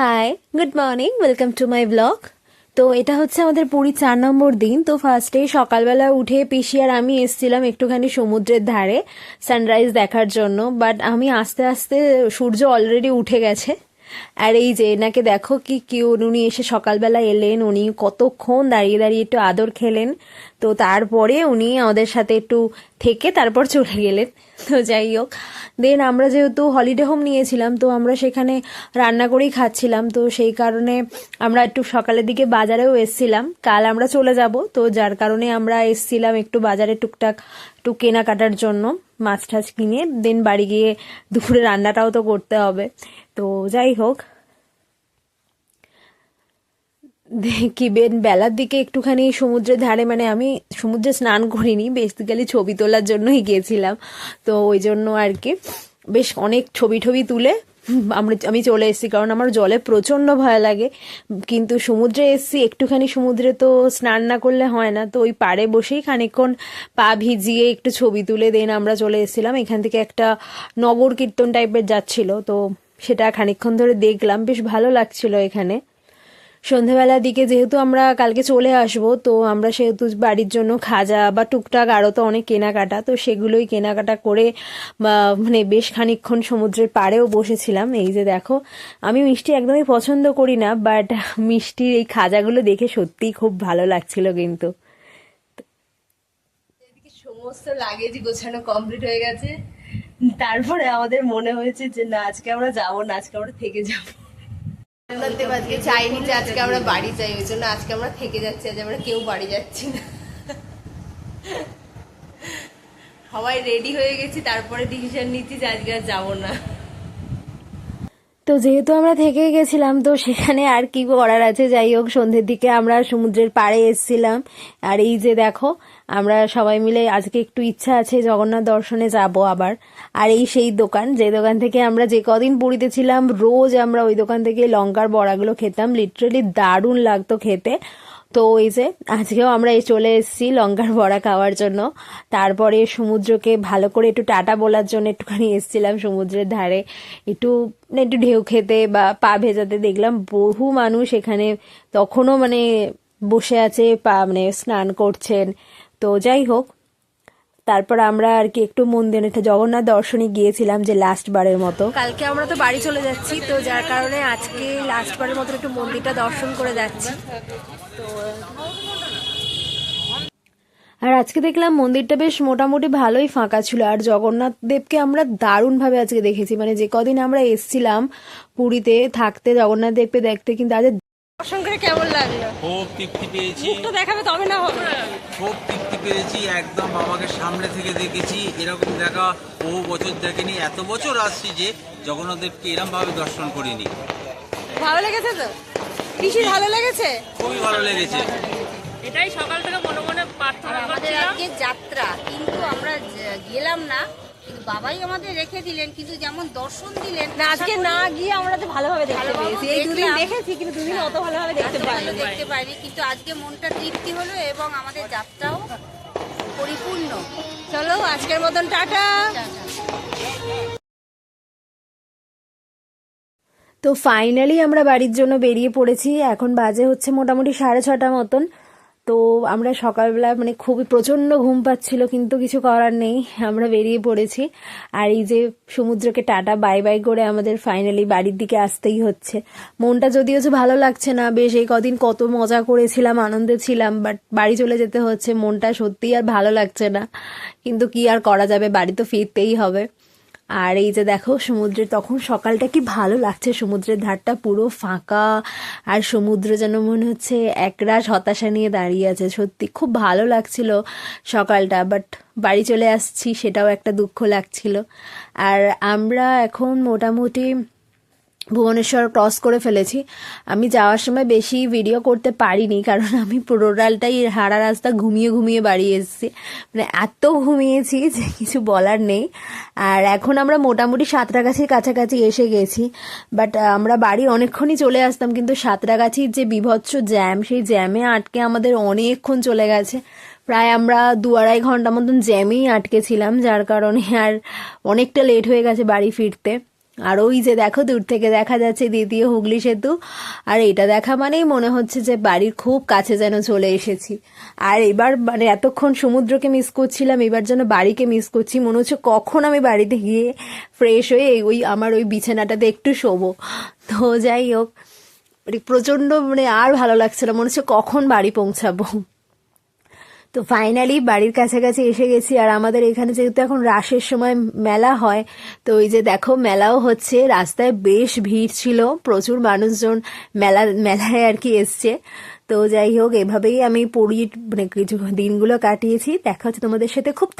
Hi good morning welcome to my blog তো এটা হচ্ছে আমাদের পুরী চার নম্বর দিন। তো ফার্স্টে সকালবেলা উঠে পিসি আর আমি এসছিলাম একটুখানি সমুদ্রের ধারে সানরাইজ দেখার জন্য। বাট আমি আস্তে আস্তে সূর্য অলরেডি উঠে গেছে। আর এই যে এনাকে দেখো কি কিউট উনি এসে সকালবেলা এলেন, উনি কতক্ষণ দাঁড়িয়ে দাঁড়িয়ে একটু আদর খেলেন। তো তারপরে উনি আমাদের সাথে একটু থেকে তারপর চলে গেলেন। তো যাই হোক দেন আমরা যেহেতু হলিডে হোম নিয়েছিলাম, তো আমরা সেখানে রান্না করেই খাচ্ছিলাম। তো সেই কারণে আমরা একটু সকালের দিকে বাজারেও এসছিলাম। কাল আমরা চলে যাব, তো যার কারণে আমরা এসছিলাম একটু বাজারে টুকটাক একটু কেনাকাটার জন্য মাছ টাছ কিনে। দেন বাড়ি গিয়ে দুপুরে রান্নাটাও তো করতে হবে। তো যাই হোক, দেখি বেন বেলার দিকে একটুখানি সমুদ্রের ধারে মানে আমি সমুদ্রে স্নান করিনি বেসিক্যালি ছবি তোলার জন্যই গিয়েছিলাম। তো ওই জন্য আর কি, বেশ অনেক ছবি টবি তুলে আমরা, আমি চলে এসেছি, কারণ আমার জলে প্রচণ্ড ভয় লাগে। কিন্তু সমুদ্রে এসেছি, একটুখানি সমুদ্রে তো স্নান না করলে হয় না। তো ওই পাড়ে বসেই খানিকক্ষণ পা ভিজিয়ে একটু ছবি তুলে দেন আমরা চলে এসেছিলাম। এখান থেকে একটা নগর কীর্তন টাইপের যাচ্ছিল, তো সেটা খানিকক্ষণ ধরে দেখলাম, বেশ ভালো লাগছিল এখানে। সন্ধেবেলার দিকে যেহেতু আমরা কালকে চলে আসব, তো আমরা সেহেতু বাড়ির জন্য খাজা বা টুকটাক আরও তো অনেক কেনাকাটা, তো সেগুলোই কেনাকাটা করে মানে বেশ খানিকক্ষণ সমুদ্রের পাড়েও বসেছিলাম। এই যে দেখো আমি মিষ্টি একদমই পছন্দ করি না বাট মিষ্টির এই খাজাগুলো দেখে সত্যিই খুব ভালো লাগছিল কিন্তু। সমস্ত লাগেজ গোছানো কমপ্লিট হয়ে গেছে। তারপরে আমাদের মনে হয়েছে যে না, আজকে আমরা যাব না, আজকে আমরা থেকে যাব। আজকে চাইনি যে আজকে আমরা বাড়ি যাই, ওই জন্য আজকে আমরা থেকে যাচ্ছি, আজ আমরা কেউ বাড়ি যাচ্ছি না। সবাই রেডি হয়ে গেছি, তারপরে ডিসিশন নিচ্ছি যে আজকে আর যাব না। তো যেহেতু আমরা থেকে গেছিলাম, তো সেখানে আর কি করার আছে? যাই হোক, সন্ধ্যের দিকে আমরা সমুদ্রের পাড়ে এসেছিলাম। আর এই যে দেখো, আমরা সবাই মিলে আজকে একটু ইচ্ছা আছে জগন্নাথ দর্শনে যাব আবার। আর এই সেই দোকান, যে দোকান থেকে আমরা যে কদিন পুরীতে ছিলাম, রোজ আমরা ওই দোকান থেকে লঙ্কার বড়াগুলো খেতাম। লিটারেলি দারুণ লাগতো খেতে। তো এই যে, আজকেও আমরা এই চলে এসেছি লঙ্কার বড়া খাওয়ার জন্য। তারপরে সমুদ্রকে ভালো করে একটু টাটা বলার জন্য একটুখানি এসেছিলাম সমুদ্রের ধারে। একটু মানে একটু ঢেউ খেতে বা পা ভেজাতে দেখলাম বহু মানুষ এখানে তখনও মানে বসে আছে, পা মানে স্নান করছেন। তো যাই হোক তারপর আমরা আর কি একটু মন্দিরে জগন্নাথ দর্শনে গিয়েছিলাম যে লাস্ট বারের মতো। কালকে আমরা তো বাড়ি চলে যাচ্ছি তো যার কারণে আজকে লাস্ট বারের মতো একটু মন্দিরটা দর্শন করে যাচ্ছি। তো আর আজকে দেখলাম মন্দিরটা বেশ মোটামুটি ভালোই ফাঁকা ছিল আর জগন্নাথ দেবকে আমরা দারুণভাবে আজকে দেখেছি। মানে যে কদিন আমরা এসছিলাম পুরীতে থাকতে জগন্নাথ দেবকে দেখতে কিন্তু আজ করে কেমন লাগল? খুব তৃপ্তি পেয়েছি। তো দেখাবে তবে না হবে। খুব তৃপ্তি পেয়েছি একদম বাবাকে সামনে থেকে দেখেছি। এরকম দেখা বহু বছর দেখেনি এত বছর আসছি যে জগন্নাথদেবকে এরম ভাবে দর্শন করিনি। ভালো লেগেছে তো? পিসি ভালো লেগেছে? খুবই ভালো লেগেছে। এটাই সকাল থেকে মনে মনে প্রার্থনা আমাদের করছিলাম। আজকে যাত্রা কিন্তু আমরা গেলাম না বাবাই আমাদের রেখে দিলেন কিন্তু যেমন দর্শন দিলেন না আজকে না গিয়ে আমরা তো ভালোভাবে দেখতে পেয়েছি। এই দুদিন দেখেছি কিন্তু দুদিন অত ভালোভাবে দেখতে পাইনি। দেখতে পাইনি কিন্তু আজকে মনটা তৃপ্তি হলো এবং আমাদের যাত্রাও পরিপূর্ণ। চলো আজকের মতন টাটা। তো ফাইনালি আমরা বাড়ির জন্য বেরিয়ে পড়েছি। এখন বাজে হচ্ছে মোটামুটি সাড়ে ছটা মতন। তো আমরা সকালবেলা মানে খুবই প্রচণ্ড ঘুম পাচ্ছিল, কিন্তু কিছু করার নেই, আমরা বেরিয়ে পড়েছি। আর এই যে সমুদ্রকে টাটা, বাই বাই করে আমাদের ফাইনালি বাড়ির দিকে আসতেই হচ্ছে। মনটা যদিও যে ভালো লাগছে না, বেশ এই কদিন কত মজা করেছিলাম, আনন্দে ছিলাম বাট বাড়ি চলে যেতে হচ্ছে, মনটা সত্যিই আর ভালো লাগছে না। কিন্তু কি আর করা যাবে, বাড়ি তো ফিরতেই হবে। আর এই যে দেখো সমুদ্রে তখন সকালটা কি ভালো লাগছে। সমুদ্রের ধারটা পুরো ফাঁকা, আর সমুদ্র যেন মনে হচ্ছে একরাশ হতাশা নিয়ে দাঁড়িয়ে আছে। সত্যি খুব ভালো লাগছিল সকালটা বাট বাড়ি চলে আসছি, সেটাও একটা দুঃখ লাগছিল। আর আমরা এখন মোটামুটি ভুবনেশ্বর ক্রস করে ফেলেছি। আমি যাওয়ার সময় বেশি ভিডিও করতে পারিনি, কারণ আমি পুরোটালটাই হারা রাস্তা ঘুমিয়ে ঘুমিয়ে বাড়ি এসেছি। মানে এত ঘুমিয়েছি যে কিছু বলার নেই। আর এখন আমরা মোটামুটি সাঁতরাগাছির কাছাকাছি এসে গেছি। বাট আমরা বাড়ি অনেকক্ষণই চলে আসতাম, কিন্তু সাঁতরাগাছির যে বিভৎস জ্যাম সেই জ্যামে আটকে আমাদের অনেকক্ষণ চলে গেছে। প্রায় আমরা দু আড়াই ঘণ্টা মতন জ্যামেই আটকে ছিলাম, যার কারণে আর অনেকটা লেট হয়ে গেছে বাড়ি ফিরতে। আর ওই যে দেখো, দূর থেকে দেখা যাচ্ছে দ্বিতীয় হুগলি সেতু। আর এটা দেখা মানেই মনে হচ্ছে যে বাড়ির খুব কাছে যেন চলে এসেছি। আর এবার মানে এতক্ষণ সমুদ্রকে মিস করছিলাম, এবার যেন বাড়িকে মিস করছি। মনে হচ্ছে কখন আমি বাড়িতে গিয়ে ফ্রেশ হয়ে ওই আমার ওই বিছানাটাতে একটু শোবো। তো যাই হোক মানে প্রচণ্ড মানে আর ভালো লাগছে না। মনে হচ্ছে কখন বাড়ি পৌঁছাবো। তো ফাইনালি বাড়ির কাছাকাছি এসে গেছি আর আমাদের এখানে যেহেতু এখন রাসের সময় মেলা হয়, তো ওই যে দেখো মেলাও হচ্ছে, রাস্তায় বেশ ভিড় ছিল, প্রচুর মানুষজন মেলা, মেলায় আর কি এসছে। তো যাই হোক, এভাবেই আমি পড়ি মানে কিছু দিনগুলো কাটিয়েছি। দেখা হচ্ছে তোমাদের সাথে। খুব